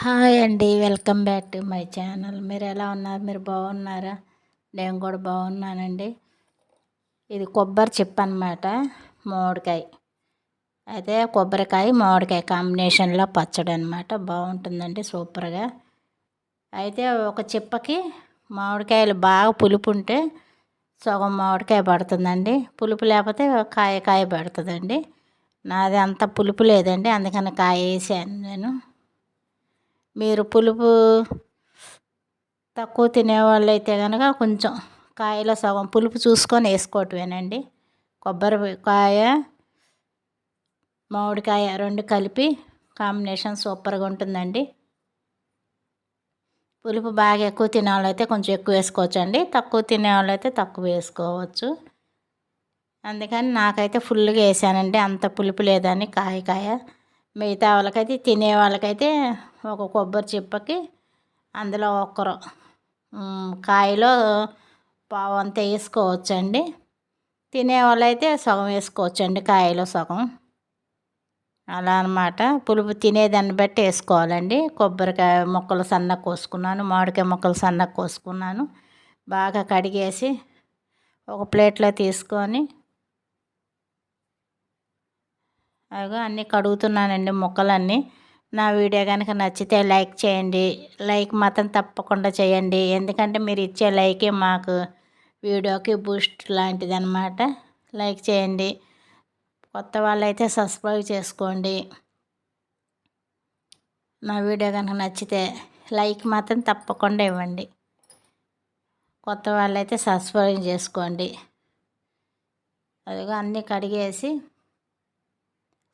Hi అండి welcome back to my channel. మీరు ఎలా ఉన్నారు? మీరు బాగున్నారా? నేను కూడా బాగున్నానండి. ఇది కొబ్బరి చిప్ అనమాట మామిడికాయ. అయితే కొబ్బరికాయ మామిడికాయ కాంబినేషన్లో పచ్చడి అనమాట బాగుంటుందండి సూపర్గా. అయితే ఒక చిప్పకి మామిడికాయలు బాగా పులుపు ఉంటే సగం మామిడికాయ పడుతుందండి. పులుపు లేకపోతే కాయ కాయ పడుతుందండి. నాది అంత పులుపు లేదండి అందుకని కాయ వేసాను నేను. మీరు పులుపు తక్కువ తినేవాళ్ళు అయితే కనుక కొంచెం కాయలో సగం పులుపు చూసుకొని వేసుకోవటమేనండి. కొబ్బరికాయ మామిడికాయ రెండు కలిపి కాంబినేషన్ సూపర్గా ఉంటుందండి. పులుపు బాగా ఎక్కువ తినేవాళ్ళైతే కొంచెం ఎక్కువ వేసుకోవచ్చండి. తక్కువ తినేవాళ్ళైతే తక్కువ వేసుకోవచ్చు. అందుకని నాకైతే ఫుల్గా వేసానండి. అంత పులుపు లేదని కాయ కాయ. మిగతా వాళ్ళకైతే తినే వాళ్ళకైతే ఒక కొబ్బరి చిప్పకి అందులో ఒక్కరు కాయలో పావు వేసుకోవచ్చండి. తినే వాళ్ళైతే సగం వేసుకోవచ్చండి కాయలో సగం. అలా అనమాట పులుపు తినేదాన్ని బట్టి వేసుకోవాలండి. కొబ్బరికాయ ముక్కలు సన్న కోసుకున్నాను మామిడికాయ ముక్కలు సన్న కోసుకున్నాను. బాగా కడిగేసి ఒక ప్లేట్లో తీసుకొని అదిగో అన్నీ కడుగుతున్నానండి ముక్కలన్నీ. నా వీడియో కనుక నచ్చితే లైక్ చేయండి. లైక్ మాత్రం తప్పకుండా చేయండి. ఎందుకంటే మీరు ఇచ్చే లైకే మాకు వీడియోకి బూస్ట్ లాంటిది అనమాట లైక్ చేయండి. కొత్త వాళ్ళైతే సబ్స్క్రైబ్ చేసుకోండి. నా వీడియో కనుక నచ్చితే లైక్ మాత్రం తప్పకుండా ఇవ్వండి. కొత్త వాళ్ళైతే సబ్స్క్రైబ్ చేసుకోండి. అదిగో అన్నీ కడిగేసి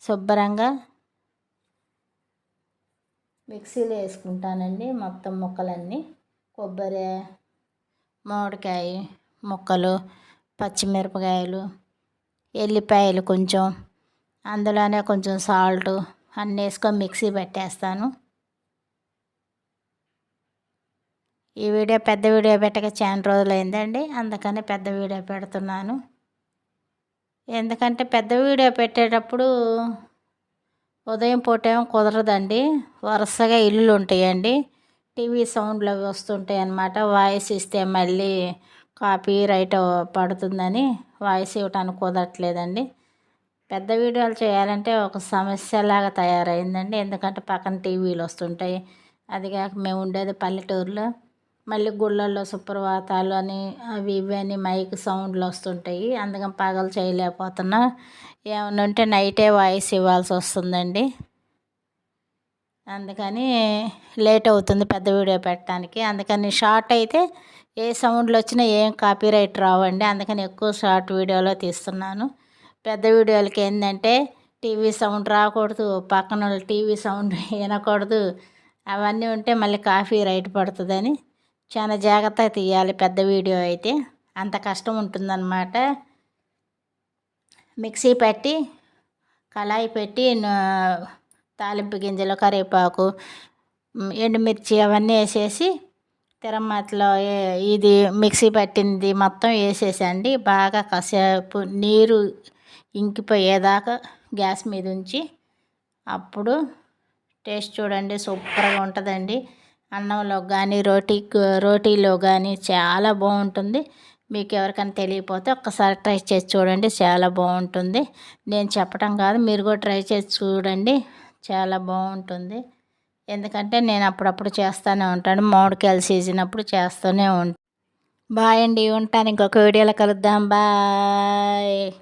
శుభ్రంగా మిక్సీలో వేసుకుంటానండి మొత్తం ముక్కలన్నీ. కొబ్బరి మామిడికాయ ముక్కలు పచ్చిమిరపకాయలు ఎల్లిపాయలు కొంచెం అందులోనే కొంచెం సాల్ట్ అన్నీ వేసుకొని మిక్సీ పెట్టేస్తాను. ఈ వీడియో పెద్ద వీడియో పెట్టక చాలా రోజులైందండి అందుకని పెద్ద వీడియో పెడుతున్నాను. ఎందుకంటే పెద్ద వీడియో పెట్టేటప్పుడు ఉదయం పూటేమో కుదరదండి. వరుసగా ఇల్లులు ఉంటాయండి టీవీ సౌండ్లు అవి వస్తుంటాయి అన్నమాట. వాయిస్ ఇస్తే మళ్ళీ కాపీ రైట్ పడుతుందని వాయిస్ ఇవ్వటానికి కుదరట్లేదండి. పెద్ద వీడియోలు చేయాలంటే ఒక సమస్యలాగా తయారైందండి. ఎందుకంటే పక్కన టీవీలు వస్తుంటాయి. అది కాక మేము ఉండేది పల్లెటూరులో. మళ్ళీ గుళ్ళల్లో సుప్రభాతాలు అని అవి ఇవి అని మైక్ సౌండ్లు వస్తుంటాయి. అందుకని పగలు చేయలేకపోతున్నా. ఏమన్నా ఉంటే నైటే వాయిస్ ఇవ్వాల్సి వస్తుందండి. అందుకని లేట్ అవుతుంది పెద్ద వీడియో పెట్టడానికి. అందుకని షార్ట్ అయితే ఏ సౌండ్లు వచ్చినా ఏం కాపీరైట్ రావండి. అందుకని ఎక్కువ షార్ట్ వీడియోలో తీస్తున్నాను. పెద్ద వీడియోలకి ఏంటంటే టీవీ సౌండ్ రాకూడదు పక్కన టీవీ సౌండ్ వినకూడదు. అవన్నీ ఉంటే మళ్ళీ కాఫీ రైట్ పడుతుందని చాలా జాగ్రత్తగా తీయాలి పెద్ద వీడియో అయితే. అంత కష్టం ఉంటుందన్నమాట. మిక్సీ పెట్టి కళాయి పెట్టి తాలింపు గింజలు కరివేపాకు ఎండుమిర్చి అవన్నీ వేసేసి తిరమ్మతలో ఇది మిక్సీ పట్టింది మొత్తం వేసేసండి. బాగా కాసేపు నీరు ఇంకిపోయేదాకా గ్యాస్ మీద ఉంచి అప్పుడు టేస్ట్ చూడండి సూపర్గా ఉంటుందండి. అన్నంలో కానీ రోటీ రోటీలో కానీ చాలా బాగుంటుంది మీకు ఎవరికైనా తెలియకపోతే ఒక్కసారి ట్రై చేసి చూడండి చాలా బాగుంటుంది నేను చెప్పడం కాదు మీరు కూడా ట్రై చేసి చూడండి చాలా బాగుంటుంది ఎందుకంటే నేను అప్పుడప్పుడు చేస్తూనే ఉంటాను మామిడికాయలు సీజన్ అప్పుడు చేస్తూనే ఉంటాను బాయ్ అండి ఉంటాను ఇంకొక వీడియోలో కలుద్దాం బాయ్.